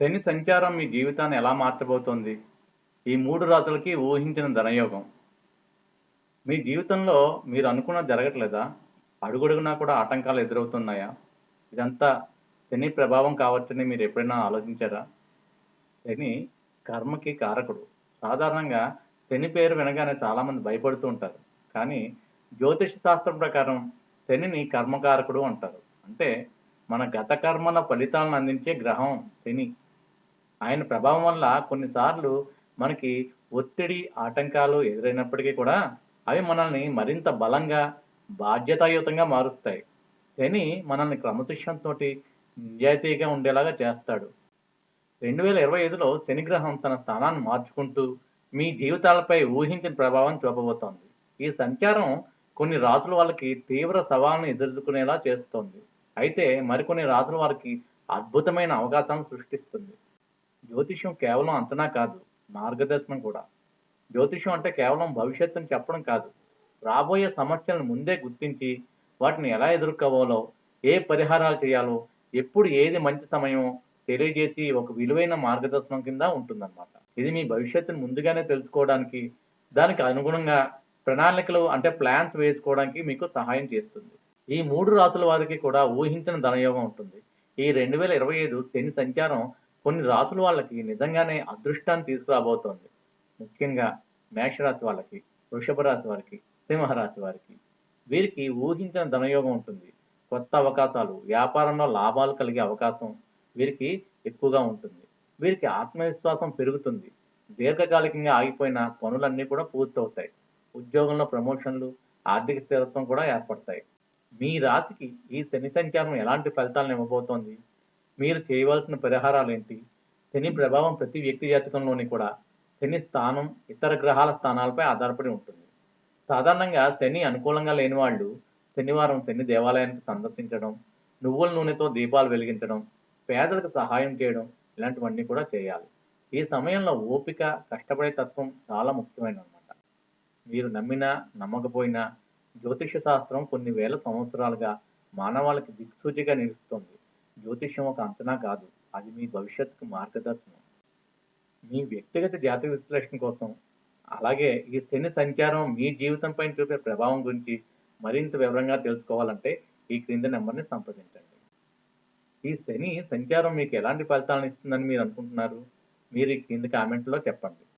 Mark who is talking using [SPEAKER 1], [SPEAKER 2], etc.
[SPEAKER 1] శని సంచారం మీ జీవితాన్ని ఎలా మార్చబోతోంది? ఈ మూడు రాత్రులకి ఊహించిన ధనయోగం. మీ జీవితంలో మీరు అనుకున్న జరగట్లేదా? అడుగడుగునా కూడా ఆటంకాలు ఎదురవుతున్నాయా? ఇదంతా శని ప్రభావం కావచ్చని మీరు ఎప్పుడైనా ఆలోచించారా? శని కర్మకి కారకుడు. సాధారణంగా శని పేరు వినగానే చాలామంది భయపడుతూ ఉంటారు. కానీ జ్యోతిష శాస్త్రం ప్రకారం శనిని కర్మకారకుడు అంటారు. అంటే మన గత కర్మల ఫలితాలను అందించే గ్రహం శని. ఆయన ప్రభావం వల్ల కొన్నిసార్లు మనకి ఒత్తిడి ఆటంకాలు ఎదురైనప్పటికీ కూడా అవి మనల్ని మరింత బలంగా బాధ్యతాయుతంగా మారుస్తాయి. శని మనల్ని క్రమశిక్షణతో నిజాయితీగా ఉండేలాగా చేస్తాడు. రెండు వేల ఇరవై ఐదులో శనిగ్రహం తన స్థానాన్ని మార్చుకుంటూ మీ జీవితాలపై ఊహించిన ప్రభావం చూపబోతోంది. ఈ సంచారం కొన్ని రాత్రుల వాళ్ళకి తీవ్ర సవాళ్ళను ఎదుర్కొనేలా చేస్తోంది. అయితే మరికొన్ని రాత్రుల వారికి అద్భుతమైన అవకాశాలను సృష్టిస్తుంది. జ్యోతిష్యం కేవలం అంచనా కాదు మార్గదర్శనం కూడా. జ్యోతిష్యం అంటే కేవలం భవిష్యత్తును చెప్పడం కాదు. రాబోయే సమస్యలను ముందే గుర్తించి వాటిని ఎలా ఎదుర్కోవాలో ఏ పరిహారాలు చేయాలో ఎప్పుడు ఏది మంచి సమయమో తెలియజేసి ఒక విలువైన మార్గదర్శనం కింద ఉంటుందన్నమాట. ఇది మీ భవిష్యత్తును ముందుగానే తెలుసుకోవడానికి దానికి అనుగుణంగా ప్రణాళికలు అంటే ప్లాన్స్ వేసుకోవడానికి మీకు సహాయం చేస్తుంది. ఈ మూడు రాసుల వారికి కూడా ఊహించిన ధనయోగం ఉంటుంది. ఈ రెండు వేల ఇరవై ఐదు శని సంచారం కొన్ని రాసుల వాళ్ళకి నిజంగానే అదృష్టాన్ని తీసుకురాబోతోంది. ముఖ్యంగా మేషరాశి వాళ్ళకి వృషభ రాశి వారికి సింహరాశి వారికి. వీరికి ఊహించిన ధనయోగం ఉంటుంది. కొత్త అవకాశాలు వ్యాపారంలో లాభాలు కలిగే అవకాశం వీరికి ఎక్కువగా ఉంటుంది. వీరికి ఆత్మవిశ్వాసం పెరుగుతుంది. దీర్ఘకాలికంగా ఆగిపోయిన పనులన్నీ కూడా పూర్తవుతాయి. ఉద్యోగంలో ప్రమోషన్లు ఆర్థిక స్థిరత్వం కూడా ఏర్పడతాయి. మీ రాశికి ఈ శని సంచారం ఎలాంటి ఫలితాలను ఇవ్వబోతోంది? మీరు చేయవలసిన పరిహారాలు ఏంటి శని ప్రభావం ప్రతి వ్యక్తి జాతకంలోని కూడా శని స్థానం ఇతర గ్రహాల స్థానాలపై ఆధారపడి ఉంటుంది. సాధారణంగా శని అనుకూలంగా లేని వాళ్ళు శనివారం శని దేవాలయానికి సందర్శించడం నువ్వుల నూనెతో దీపాలు వెలిగించడం పేదలకు సహాయం చేయడం ఇలాంటివన్నీ కూడా చేయాలి. ఈ సమయంలో ఓపిక కష్టపడే తత్వం చాలా ముఖ్యమైన అనమాట మీరు నమ్మినా నమ్మకపోయినా జ్యోతిష శాస్త్రం కొన్ని వేల సంవత్సరాలుగా మానవాళికి దిక్సూచిగా నిలుస్తుంది. జ్యోతిష్యం ఒక అంచనా కాదు. అది మీ భవిష్యత్తుకు మార్గదర్శనం. మీ వ్యక్తిగత జాతక విశ్లేషణ కోసం అలాగే ఈ శని సంచారం మీ జీవితంపై చూపే ప్రభావం గురించి మరింత వివరంగా తెలుసుకోవాలంటే ఈ క్రింది నెంబర్ని సంప్రదించండి. ఈ శని సంచారం మీకు ఎలాంటి ఫలితాలను ఇస్తుందని మీరు అనుకుంటున్నారు? మీరు ఈ క్రింది కామెంట్లో చెప్పండి.